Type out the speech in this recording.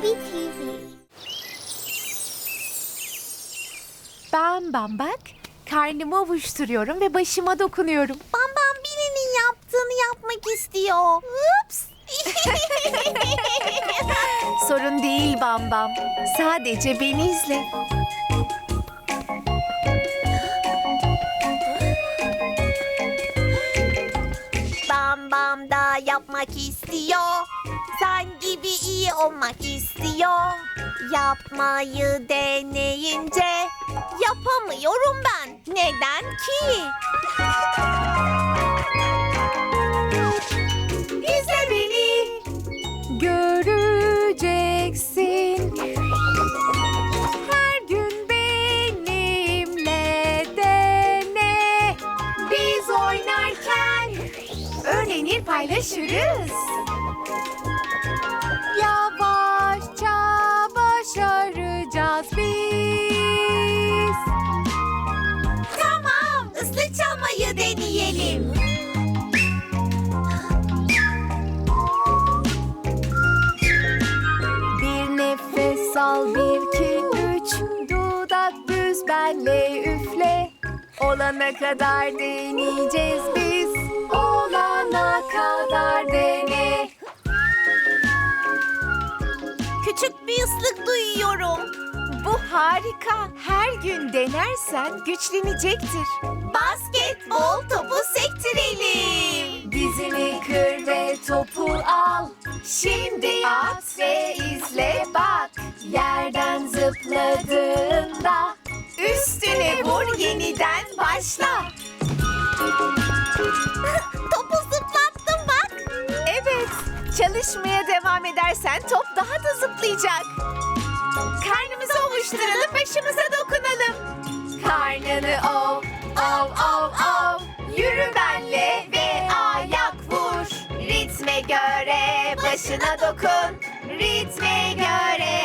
Baby TV. Ben Bambak. Karnımı ovuşturuyorum ve başıma dokunuyorum. Bam Bam birinin yaptığını yapmak istiyor. Ups. Sorun değil Bambam. Sadece beni izle. Yapmak istiyor. Sen gibi iyi olmak istiyor. Yapmayı deneyince yapamıyorum ben. Neden ki? Paylaşırız. Yavaşça başaracağız biz. Tamam, ıslık çalmayı deneyelim. Bir nefes al bir iki üç Dudak düz benle üfle Olana kadar deneyeceğiz biz Küçük bir ıslık duyuyorum. Bu harika. Her gün denersen güçlenecektir. Basketbol topu sektirelim. Dizini kır ve topu al. Şimdi at ve izle bak. Yerden zıpladığında Üstüne vur yeniden başla. Topu çalışmaya devam edersen top daha da zıplayacak. Karnımızı ovuşturalım, başımıza dokunalım. Karnını ov, ov, ov, ov. Yürü benle ve ayak vur. Ritme göre başına dokun. Ritme göre